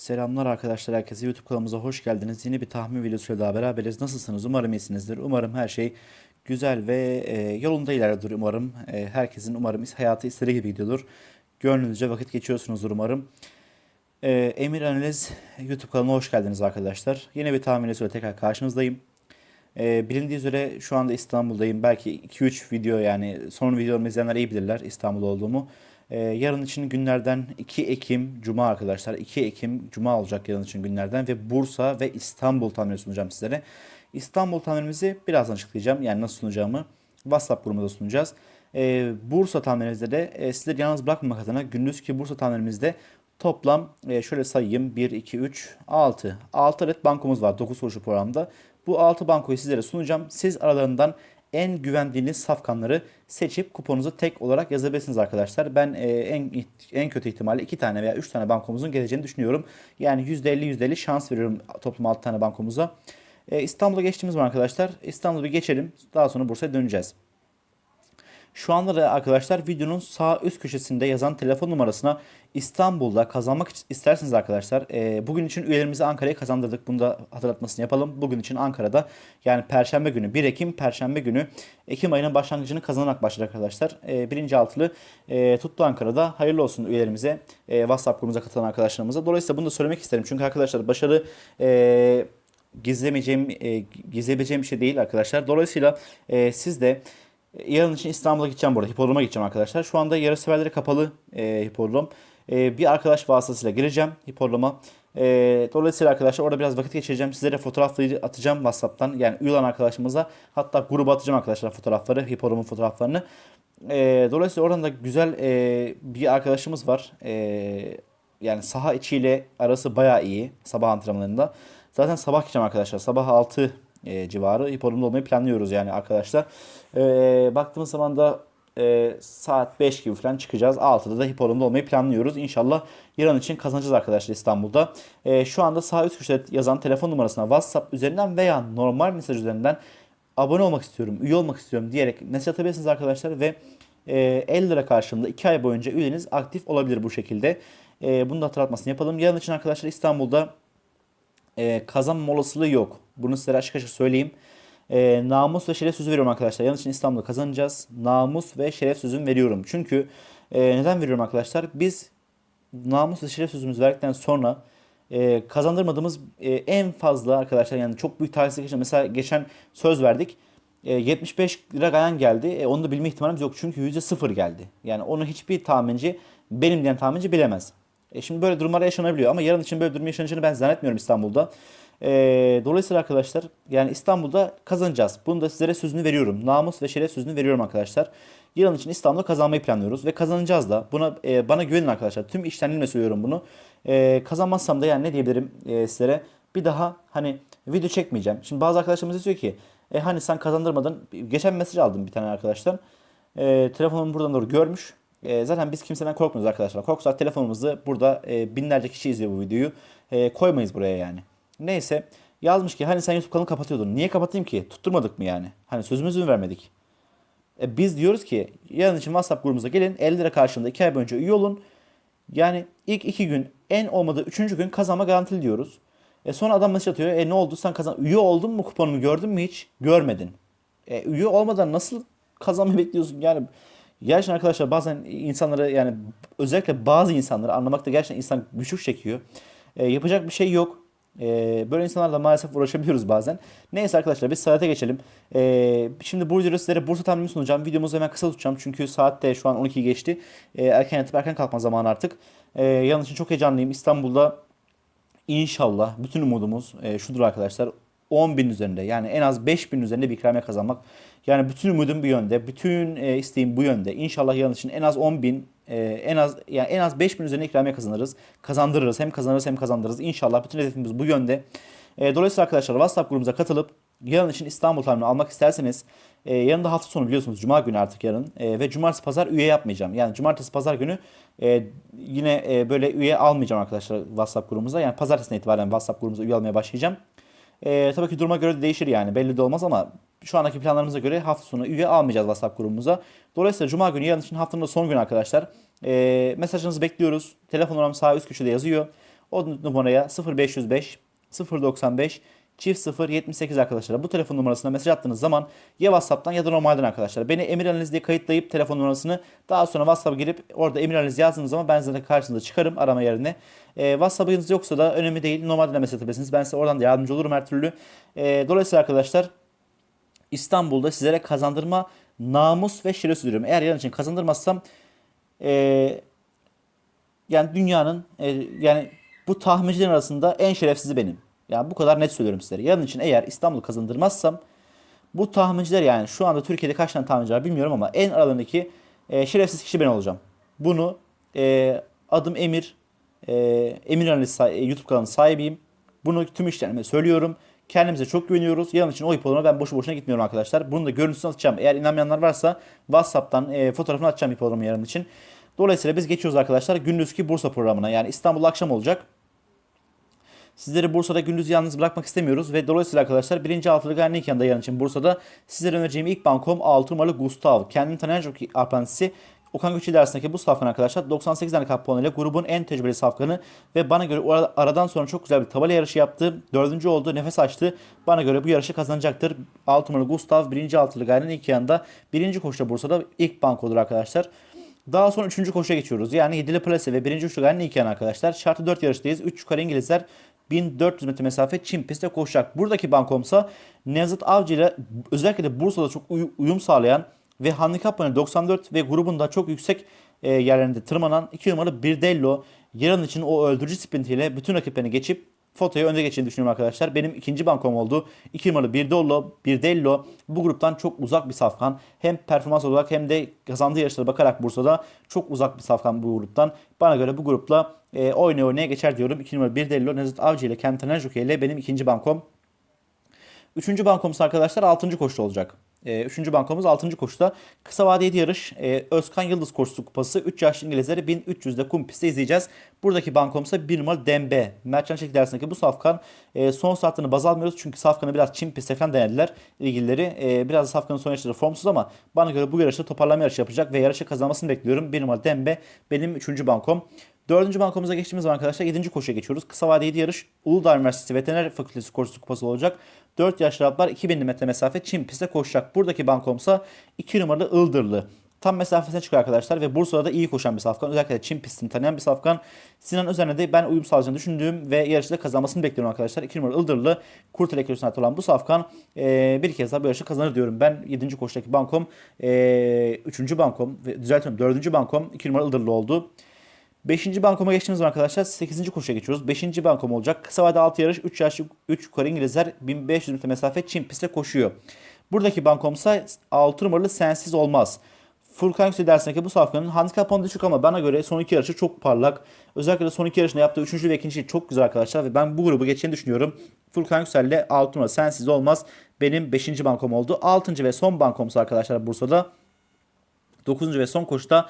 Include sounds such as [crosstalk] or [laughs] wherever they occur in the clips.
Selamlar arkadaşlar herkese YouTube kanalımıza hoş geldiniz. Yeni bir tahmin videosuyla daha beraberiz. Nasılsınız? Umarım iyisinizdir. Umarım her şey güzel ve e, yolunda ilerliyordur umarım. E, herkesin umarım hayatı istediği gibi gidiyordur. Gönlünüzce vakit geçiyorsunuzdur umarım. E, Emir Analiz YouTube kanalına hoş geldiniz arkadaşlar. Yeni bir tahmin videosuyla tekrar karşınızdayım. E, bilindiği üzere şu anda İstanbul'dayım. Belki 2-3 video yani son videomu izleyenler iyi bilirler İstanbul'da olduğumu. Ee, yarın için günlerden 2 Ekim Cuma arkadaşlar. 2 Ekim Cuma olacak yarın için günlerden ve Bursa ve İstanbul tahmini sunacağım sizlere. İstanbul tahminimizi birazdan açıklayacağım. Yani nasıl sunacağımı WhatsApp grubumuzda sunacağız. Ee, Bursa tahminimizde de e, sizleri yalnız bırakmamak adına gündüzki Bursa tahminimizde toplam e, şöyle sayayım 1, 2, 3, 6. 6 adet bankomuz var 9 kuruşu programda. Bu 6 bankoyu sizlere sunacağım. Siz aralarından en güvendiğiniz safkanları seçip kuponunuzu tek olarak yazabilirsiniz arkadaşlar. Ben e, en en kötü ihtimalle 2 tane veya 3 tane bankomuzun geleceğini düşünüyorum. Yani %50 %50 şans veriyorum toplam 6 tane bankomuza. E, İstanbul'a geçtiğimiz var arkadaşlar. İstanbul'u geçelim. Daha sonra Bursa'ya döneceğiz. Şu anda da arkadaşlar videonun sağ üst köşesinde yazan telefon numarasına İstanbul'da kazanmak isterseniz arkadaşlar e, bugün için üyelerimizi Ankara'ya kazandırdık. Bunu da hatırlatmasını yapalım. Bugün için Ankara'da yani Perşembe günü 1 Ekim Perşembe günü Ekim ayının başlangıcını kazanarak başladı arkadaşlar. E, birinci altılı e, tuttu Ankara'da. Hayırlı olsun üyelerimize e, WhatsApp grubumuza katılan arkadaşlarımıza. Dolayısıyla bunu da söylemek isterim. Çünkü arkadaşlar başarı e, gizlemeyeceğim, e, gizleyebileceğim bir şey değil arkadaşlar. Dolayısıyla e, siz de Yarın için İstanbul'a gideceğim burada. Hipodroma gideceğim arkadaşlar. Şu anda yarışseverlere kapalı e, hipodrom. E, bir arkadaş vasıtasıyla gireceğim hipodroma. E, dolayısıyla arkadaşlar orada biraz vakit geçireceğim. Sizlere fotoğrafları atacağım WhatsApp'tan. Yani üye olan arkadaşımıza. Hatta gruba atacağım arkadaşlar fotoğrafları. Hipodromun fotoğraflarını. E, dolayısıyla oradan da güzel e, bir arkadaşımız var. E, yani saha içiyle arası bayağı iyi. Sabah antrenmanlarında. Zaten sabah gideceğim arkadaşlar. Sabah 6 e, civarı hipodromda olmayı planlıyoruz yani arkadaşlar. E, baktığımız zaman da e, saat 5 gibi falan çıkacağız. 6'da da hipodromda olmayı planlıyoruz. İnşallah yarın için kazanacağız arkadaşlar İstanbul'da. E, şu anda sağ üst köşede yazan telefon numarasına WhatsApp üzerinden veya normal mesaj üzerinden abone olmak istiyorum, üye olmak istiyorum diyerek mesaj atabilirsiniz arkadaşlar ve e, 50 lira karşılığında 2 ay boyunca üyeniz aktif olabilir bu şekilde. E, bunu da hatırlatmasını yapalım. Yarın için arkadaşlar İstanbul'da e, kazanma olasılığı yok. Bunu size açık açık söyleyeyim. E, namus ve şeref sözü veriyorum arkadaşlar. Yanlış için İstanbul'da kazanacağız. Namus ve şeref sözümü veriyorum. Çünkü e, neden veriyorum arkadaşlar? Biz namus ve şeref sözümüzü verdikten sonra e, kazandırmadığımız e, en fazla arkadaşlar yani çok büyük talihsizlik yaşadım. Mesela geçen söz verdik. E, 75 lira gayan geldi. E, onu da bilme ihtimalimiz yok. Çünkü %0 geldi. Yani onu hiçbir tahminci benim diyen tahminci bilemez. E şimdi böyle durumlar yaşanabiliyor ama yarın için böyle durum yaşanacağını ben zannetmiyorum İstanbul'da. E, dolayısıyla arkadaşlar yani İstanbul'da kazanacağız. Bunu da sizlere sözünü veriyorum. Namus ve şeref sözünü veriyorum arkadaşlar. Yarın için İstanbul'da kazanmayı planlıyoruz ve kazanacağız da. Buna e, bana güvenin arkadaşlar. Tüm içtenliğimle söylüyorum bunu. E, kazanmazsam da yani ne diyebilirim e, sizlere? Bir daha hani video çekmeyeceğim. Şimdi bazı arkadaşlarımız diyor ki e, hani sen kazandırmadın. Geçen mesaj aldım bir tane arkadaştan. E, telefonumu buradan doğru görmüş. E, zaten biz kimseden korkmuyoruz arkadaşlar. Korksak telefonumuzu burada e, binlerce kişi izliyor bu videoyu. E, koymayız buraya yani. Neyse yazmış ki hani sen YouTube kanalını kapatıyordun. Niye kapatayım ki? Tutturmadık mı yani? Hani sözümüzü mü vermedik? E, biz diyoruz ki yarın için WhatsApp grubumuza gelin. 50 lira karşılığında 2 ay boyunca üye olun. Yani ilk 2 gün en olmadı 3. gün kazanma garantili diyoruz. E sonra adam mesaj atıyor. E ne oldu sen kazan üye oldun mu kuponumu gördün mü hiç? Görmedin. E, üye olmadan nasıl kazanma [laughs] bekliyorsun? Yani Gerçekten arkadaşlar bazen insanları yani özellikle bazı insanları anlamakta gerçekten insan güçlük çekiyor. E, yapacak bir şey yok. E, böyle insanlarla maalesef uğraşabiliyoruz bazen. Neyse arkadaşlar biz saate geçelim. E, şimdi bu videoda sizlere Bursa tahminimi sunacağım. Videomuzu hemen kısa tutacağım çünkü saat de şu an 12 geçti. E, erken yatıp erken kalkma zamanı artık. E, yanın için çok heyecanlıyım. İstanbul'da inşallah bütün umudumuz e, şudur arkadaşlar. 10 bin üzerinde yani en az 5 bin üzerinde bir ikramiye kazanmak. Yani bütün umudum bu yönde. Bütün e, isteğim bu yönde. İnşallah yarın için en az 10 bin e, en az yani en az 5 bin üzerinde ikramiye kazanırız. Kazandırırız. Hem kazanırız hem kazandırırız. İnşallah bütün hedefimiz bu yönde. E, dolayısıyla arkadaşlar WhatsApp grubumuza katılıp yarın için İstanbul tahmini almak isterseniz e, yarın da hafta sonu biliyorsunuz Cuma günü artık yarın e, ve Cumartesi Pazar üye yapmayacağım. Yani Cumartesi Pazar günü e, yine e, böyle üye almayacağım arkadaşlar WhatsApp grubumuza. Yani Pazartesi'ne itibaren WhatsApp grubumuza üye almaya başlayacağım. E, tabii ki duruma göre de değişir yani belli de olmaz ama şu andaki planlarımıza göre hafta sonu üye almayacağız WhatsApp grubumuza. Dolayısıyla Cuma günü yarın için haftanın son günü arkadaşlar. E, mesajınızı bekliyoruz. Telefon numaram sağ üst köşede yazıyor. O numaraya 0505 095 çift 0 78 arkadaşlar. Bu telefon numarasına mesaj attığınız zaman ya WhatsApp'tan ya da normalden arkadaşlar. Beni Emir Analiz diye kayıtlayıp telefon numarasını daha sonra WhatsApp'a girip orada Emir Analiz yazdığınız zaman ben zaten karşınıza çıkarım arama yerine. E, WhatsApp'ınız yoksa da önemli değil. Normalden de mesaj atabilirsiniz. Ben size oradan da yardımcı olurum her türlü. E, dolayısıyla arkadaşlar İstanbul'da sizlere kazandırma namus ve şeref diliyorum. Eğer yarın için kazandırmazsam e, yani dünyanın e, yani bu tahmincilerin arasında en şerefsizi benim. Yani bu kadar net söylüyorum sizlere. Yarın için eğer İstanbul'u kazandırmazsam bu tahminciler yani şu anda Türkiye'de kaç tane tahminci var bilmiyorum ama en aralarındaki e, şerefsiz kişi ben olacağım. Bunu e, adım Emir, e, Emir Analiz e, YouTube kanalının sahibiyim. Bunu tüm işlerime söylüyorum. Kendimize çok güveniyoruz. Yarın için o ipolama ben boşu boşuna gitmiyorum arkadaşlar. Bunu da görüntüsünü atacağım. Eğer inanmayanlar varsa WhatsApp'tan e, fotoğrafını atacağım ipolama yarın için. Dolayısıyla biz geçiyoruz arkadaşlar gündüzki Bursa programına. Yani İstanbul akşam olacak. Sizleri Bursa'da gündüz yalnız bırakmak istemiyoruz ve dolayısıyla arkadaşlar birinci altılı Garniken'da yarın için Bursa'da sizlere önereceğim ilk bankom 6 numaralı Gustav. Kendini tanıyan çok iyi Okan Göçü dersindeki bu safkan arkadaşlar 98 tane kap puanıyla grubun en tecrübeli safkanı ve bana göre aradan sonra çok güzel bir tabela yarışı yaptı. Dördüncü oldu, nefes açtı. Bana göre bu yarışı kazanacaktır. 6 numaralı Gustav birinci altılı Garniken'in ilk yanında birinci koşuda Bursa'da ilk bank olur arkadaşlar. Daha sonra 3. koşuya geçiyoruz. Yani 7'li plase ve 1. üçlü Garniken iki yan arkadaşlar. Şartı 4 yarıştayız. 3 yukarı İngilizler 1400 metre mesafe Çin pistte koşacak. Buradaki bankomsa Nevzat Avcı ile özellikle de Bursa'da çok uy- uyum sağlayan ve handikap puanı 94 ve grubunda çok yüksek e, yerlerinde tırmanan 2 numaralı Birdello yarın için o öldürücü sprintiyle bütün rakiplerini geçip fotoyu önde geçeceğini düşünüyorum arkadaşlar. Benim ikinci bankom oldu. 2 numaralı Birdello, Birdello bu gruptan çok uzak bir safkan. Hem performans olarak hem de kazandığı yarışlara bakarak Bursa'da çok uzak bir safkan bu gruptan. Bana göre bu grupla e, oynaya oynaya geçer diyorum. 2 numaralı Birdello, Nezat Avcı ile Kentaner Jockey ile benim ikinci bankom. Üçüncü bankomuz arkadaşlar 6. koşuda olacak. Ee, üçüncü bankomuz 6. koşuda. Kısa vadeli yarış e, Özkan Yıldız Koşusu Kupası 3 yaşlı İngilizleri 1300'de kum pistte izleyeceğiz. Buradaki bankomsa 1 numaralı Dembe. Mertcan Çelik dersindeki bu safkan e, son saatini baz almıyoruz. Çünkü safkanı biraz Çin pistte falan denediler ilgilileri. E, biraz da safkanın son yarışları formsuz ama bana göre bu yarışta toparlama yarışı yapacak ve yarışı kazanmasını bekliyorum. 1 numaralı Dembe benim 3. bankom. Dördüncü bankomuza geçtiğimiz zaman arkadaşlar 7. koşuya geçiyoruz. Kısa vadeli yarış Uludağ Üniversitesi Veteriner Fakültesi Koşusu Kupası olacak. 4 yaşlı Araplar 2000 metre mesafe Çin pistte koşacak. Buradaki bankomsa 2 numaralı Ildırlı. Tam mesafesine çıkıyor arkadaşlar ve Bursa'da da iyi koşan bir safkan. Özellikle Çin pistini tanıyan bir safkan. Sinan Özer'le de ben uyum sağlayacağını düşündüğüm ve yarışta kazanmasını bekliyorum arkadaşlar. 2 numaralı Ildırlı Kurtel Ekürüsü'ne ait olan bu safkan e, bir kez daha bu yarışı kazanır diyorum. Ben 7. koşudaki bankom, e, 3. bankom düzeltiyorum 4. bankom 2 numaralı Ildırlı oldu. 5. bankoma geçtiğimiz zaman arkadaşlar 8. koşuya geçiyoruz. 5. bankom olacak. Kısa vade 6 yarış 3 yaş 3 yukarı İngilizler 1500 metre mesafe Çin pistte koşuyor. Buradaki bankomsa 6 numaralı sensiz olmaz. Furkan Yüksel dersindeki bu safkanın handikap puanı düşük ama bana göre son iki yarışı çok parlak. Özellikle de son iki yarışında yaptığı 3. ve 2. çok güzel arkadaşlar ve ben bu grubu geçeceğini düşünüyorum. Furkan Yüksel ile 6 numaralı sensiz olmaz. Benim 5. bankom oldu. 6. ve son bankomsa arkadaşlar Bursa'da 9. ve son koşuda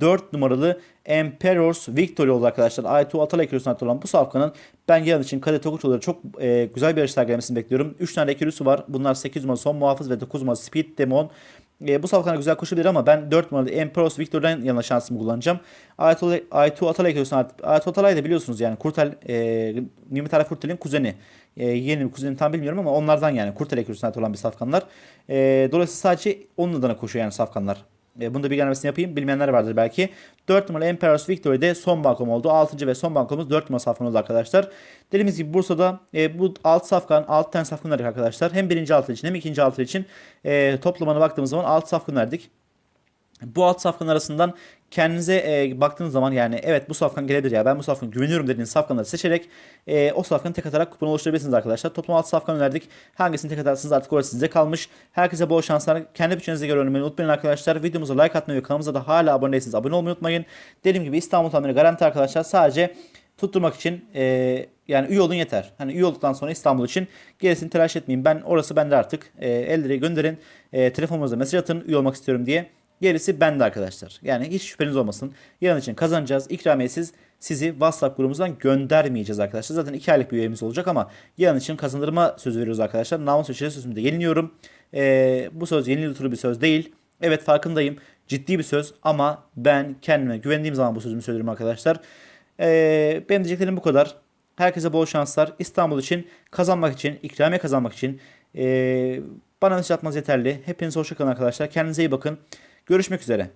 4 numaralı Emperors Victory oldu arkadaşlar. Aytu Atalay ait olan bu safkanın ben yarın için Kadet Tokuçoğlu'da çok e, güzel bir yarış sergilemesini bekliyorum. 3 tane ekürüsü var. Bunlar 8 numaralı son muhafız ve 9 numaralı Speed Demon. E, bu safkana güzel koşabilir ama ben 4 numaralı Emperors Victory'den yana şansımı kullanacağım. Aytu, Atalay ait. Aytu Atalay da biliyorsunuz yani Kurtel, e, Nimet Arif Kurtel'in kuzeni. E, yeni bir kuzenini tam bilmiyorum ama onlardan yani Kurtel Ekürüsü'ne olan bir safkanlar. E, dolayısıyla sadece onun adına koşuyor yani safkanlar. E, bunu da bir gelmesini yapayım. Bilmeyenler vardır belki. 4 numaralı Emperor's Victory'de son bankom oldu. 6. ve son bankomuz 4 numara safkan oldu arkadaşlar. Dediğimiz gibi Bursa'da e, bu 6 safkan 6 tane safkan verdik arkadaşlar. Hem birinci altı için hem ikinci altı için e, toplamına baktığımız zaman 6 safkan verdik. Bu alt safkan arasından kendinize e, baktığınız zaman yani evet bu safkan gelebilir ya ben bu safkan güveniyorum dediğiniz safkanları seçerek e, o safkanı tek atarak kupon oluşturabilirsiniz arkadaşlar. Toplam 6 safkan önerdik. Hangisini tek atarsınız artık orası size kalmış. Herkese bol şanslar. Kendi bütçenize göre oynamayı unutmayın arkadaşlar. Videomuza like atmayı ve kanalımıza da hala abone değilseniz abone olmayı unutmayın. Dediğim gibi İstanbul tahmini garanti arkadaşlar. Sadece tutturmak için e, yani üye olun yeter. Hani üye olduktan sonra İstanbul için gerisini telaş etmeyin. Ben orası bende artık. E, elleri gönderin. E, telefonunuza mesaj atın üye olmak istiyorum diye. Gerisi bende arkadaşlar. Yani hiç şüpheniz olmasın. Yarın için kazanacağız. İkramiyesiz sizi WhatsApp grubumuzdan göndermeyeceğiz arkadaşlar. Zaten 2 aylık bir üyemiz olacak ama yarın için kazandırma sözü veriyoruz arkadaşlar. Namus ve şeref sözümü de yeniliyorum. Ee, bu söz yenili turu bir söz değil. Evet farkındayım. Ciddi bir söz ama ben kendime güvendiğim zaman bu sözümü söylüyorum arkadaşlar. Ee, benim diyeceklerim bu kadar. Herkese bol şanslar. İstanbul için, kazanmak için, ikramiye kazanmak için ee, bana mesaj atmanız yeterli. Hepinize hoşçakalın arkadaşlar. Kendinize iyi bakın. Görüşmek üzere.